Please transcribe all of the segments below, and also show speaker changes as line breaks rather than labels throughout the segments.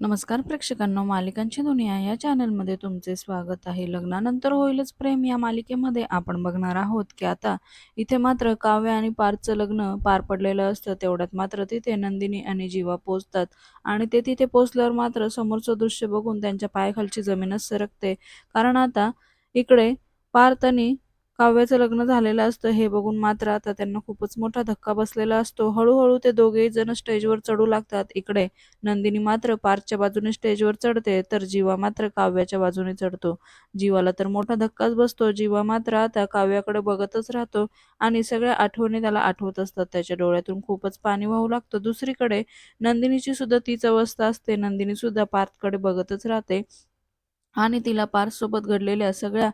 नमस्कार प्रेक्षकांनो मालिकांची दुनिया या चॅनलमध्ये तुमचे स्वागत आहे. लग्नानंतर होईलच प्रेम या मालिकेमध्ये आपण बघणार आहोत की आता इथे मात्र काव्य आणि पार्थचं लग्न पार पडलेलं असतं. तेवढ्यात मात्र तिथे नंदिनी आणि जीवा पोचतात आणि ते तिथे पोचल्यावर मात्र समोरचं दृश्य बघून त्यांच्या पायाखालची जमीनच सरकते. कारण आता इकडे पार्थ आणि काव्याचं लग्न झालेलं असतं हे बघून मात्र आता त्यांना खूपच मोठा धक्का बसलेला असतो. हळूहळू ते दोघेही जण स्टेजवर चढू लागतात इकडे. नंदिनी मात्र पार्कच्या बाजूने स्टेजवर चढते तर जीवा मात्र काव्याच्या बाजूने चढतो. जीवाला तर मोठा धक्काच बसतो. जीवा मात्र आता काव्याकडे बघतच राहतो आणि सगळ्या आठवणी त्याला आठवत असतात. त्याच्या डोळ्यातून खूपच पाणी वाहू लागतं. दुसरीकडे नंदिनीची सुद्धा तीच अवस्था असते. नंदिनी सुद्धा पार्थकडे बघतच राहते आणि तिला पार्थ सोबत घडलेल्या सगळ्या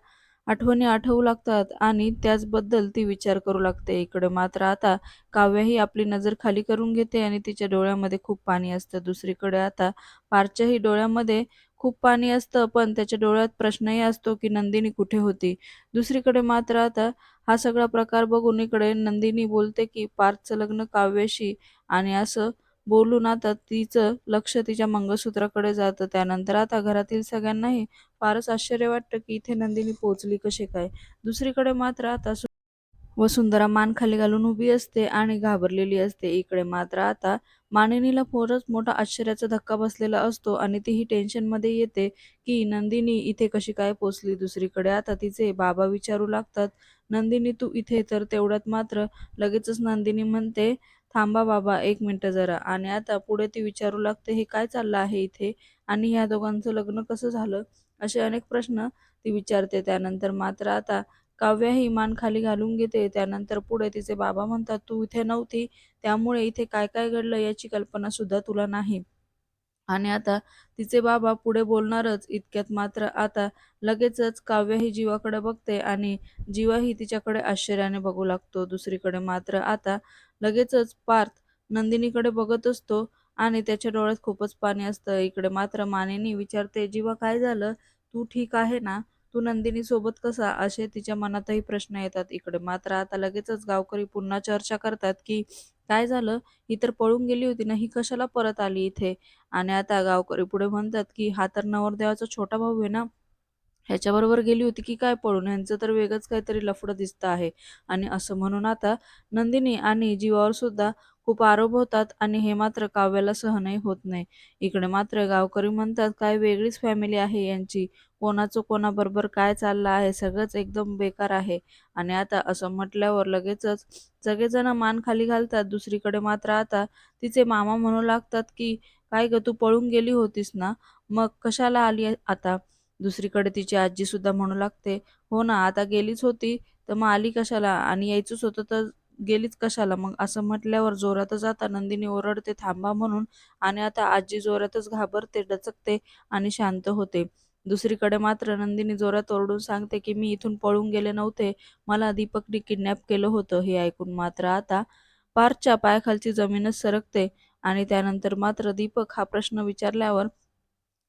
आठवणी आठवू लागतात आणि त्याचबद्दल ती विचार करू लागते. इकडे मात्र आता काव्याही आपली नजर खाली करून घेते आणि तिच्या डोळ्यामध्ये खूप पाणी असतं. दुसरीकडे आता पारच्याही डोळ्यामध्ये खूप पाणी असतं पण त्याच्या डोळ्यात प्रश्नही असतो की नंदिनी कुठे होती? दुसरीकडे मात्र आता हा सगळा प्रकार बघून इकडे नंदिनी बोलते की पार्थचं लग्न काव्याशी आणि असं बोलून आता तिचं लक्ष तिच्या मंगळसूत्राकडे जातं. त्यानंतर आता घरातील सगळ्यांनाही फारच आश्चर्य वाटतं की इथे नंदिनी पोचली कसे काय? दुसरीकडे मात्र आता वसुंधरा मान खाली घालून उभी असते आणि घाबरलेली असते. इकडे मात्र आता मानिनीला फारच मोठा आश्चर्याचा धक्का बसलेला असतो आणि तीही टेन्शनमध्ये येते की नंदिनी इथे कशी काय पोचली दुसरीकडे आता तिचे बाबा विचारू लागतात नंदिनी तू इथे? तर तेवढ्यात मात्र लगेचच नंदिनी म्हणते थांबा बाबा एक मिनटं जरा. आणि आता पुढे ती विचारू लागते हे काय चाललं आहे इथे? आणि ह्या दोघांचं लग्न कसं झालं? असे अनेक प्रश्न ती विचारते. त्यानंतर मात्र आता काव्य ही मान खाली घालून घेते. त्यानंतर पुढे तिचे बाबा म्हणतात तू इथे नव्हती त्यामुळे इथे काय काय घडलं याची कल्पना सुद्धा तुला नाही. आणि आता तिचे बाबा पुढे बोलणारच इतक्यात मात्र आता लगेचच काव्य ही जीवाकडे बघते आणि जीवाही तिच्याकडे आश्चर्याने बघू लागतो. दुसरीकडे मात्र आता लगेचच पार्थ नंदिनीकडे बघत असतो आणि त्याच्या डोळ्यात खूपच पाणी असतं. इकडे मात्र मानेनी विचारते जीवा काय झालं? तू ठीक आहे ना? तू नंदिनी सोबत कसा? असे तिच्या मनातही प्रश्न येतात. इकडे मात्र आता लगेचच गावकरी पुन्हा चर्चा करतात की काय झालं? ही तर पळून गेली होती ना ही कशाला परत आली इथे? आणि आता गावकरी पुढे म्हणतात की हा तर नवरदेवाचा छोटा भाऊ आहे ना ह्याच्याबरोबर गेली होती की काय पळून? ह्यांचं तर वेगच काहीतरी लफडं दिसतं आहे. आणि असं म्हणून आता नंदिनी आणि जीवावर सुद्धा खूप आरोप होतात आणि हे मात्र काव्याला सहनही होत नाही. इकडे मात्र गावकरी म्हणतात काय वेगळीच फॅमिली आहे यांची. कोणाचं कोणाबरोबर काय चाललं आहे? सगळंच एकदम बेकार आहे. आणि आता असं म्हटल्यावर लगेचच सगळेजण मान खाली घालतात. दुसरीकडे मात्र आता तिचे मामा म्हणू लागतात की काय ग तू पळून गेली होतीस ना? मग कशाला आली आता? दुसरीकडे तिची आजी सुद्धा म्हणू लागते हो ना आता गेलीच होती तर मग आली कशाला? आणि यायचंच होतं तर गेलीच कशाला? मग असं म्हटल्यावर जोरातच आता नंदिनी ओरडते थांबा म्हणून. आणि आता आजी जोरातच घाबरते डचकते आणि शांत होते. दुसरीकडे मात्र नंदिनी जोरात ओरडून सांगते की मी इथून पळून गेले नव्हते. मला दीपकने किडनॅप केलं होतं. हे ऐकून मात्र आता पारच्या पायाखालची जमीनच सरकते आणि त्यानंतर मात्र दीपक हा प्रश्न विचारल्यावर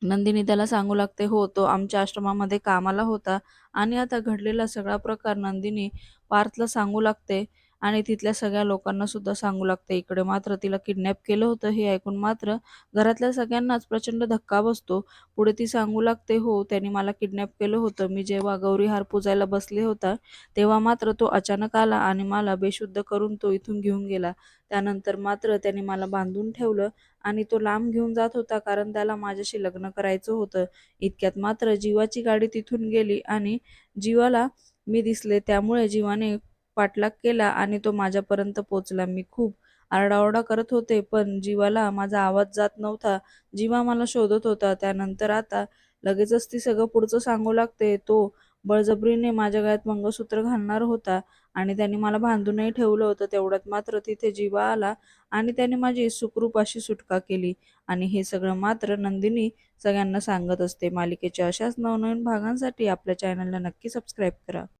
नंदिनी त्याला सांगू लागते हो तो आमच्या आश्रमामध्ये कामाला होता आणि आता घडलेला सगळा प्रकार नंदिनी पार्थला सांगू लागते. आणि तिथल्या सगळ्या लोकांना सुद्धा सांगू लागते इकडे मात्र तिला किडनॅप केलं होतं हे ऐकून मात्र घरातल्या सगळ्यांनाच प्रचंड धक्का बसतो. पुढे ती सांगू लागते हो त्यांनी मला किडनॅप केलं होतं. मी जेव्हा गौरीहार पूजायला बसले होता तेव्हा मात्र तो अचानक आला आणि मला बेशुद्ध करून तो इथून घेऊन गेला. त्यानंतर मात्र त्याने मला बांधून ठेवलं आणि तो लांब घेऊन जात होता कारण त्याला माझ्याशी लग्न करायचं होतं. इतक्यात मात्र जीवाची गाडी तिथून गेली आणि जीवाला मी दिसले. त्यामुळे जीवाने पाठलाग केला आणि तो माझ्यापर्यंत पोचला. मी खूप आरडाओरडा करत होते पण जीवाला माझा आवाज जात नव्हता. जीवा मला शोधत होता. त्यानंतर आता लगेचच ती सगळं पुढचं सांगू लागते. तो बळजबरीने माझ्या गळ्यात मंगळसूत्र घालणार होता आणि त्यांनी मला बांधूनही ठेवलं होतं. तेवढ्यात मात्र तिथे जीवा आला आणि त्याने माझी सुखरूप अशी सुटका केली. आणि हे सगळं मात्र नंदिनी सगळ्यांना सांगत असते. मालिकेच्या अशाच नवनवीन भागांसाठी आपल्या चॅनलला नक्की सबस्क्राईब करा.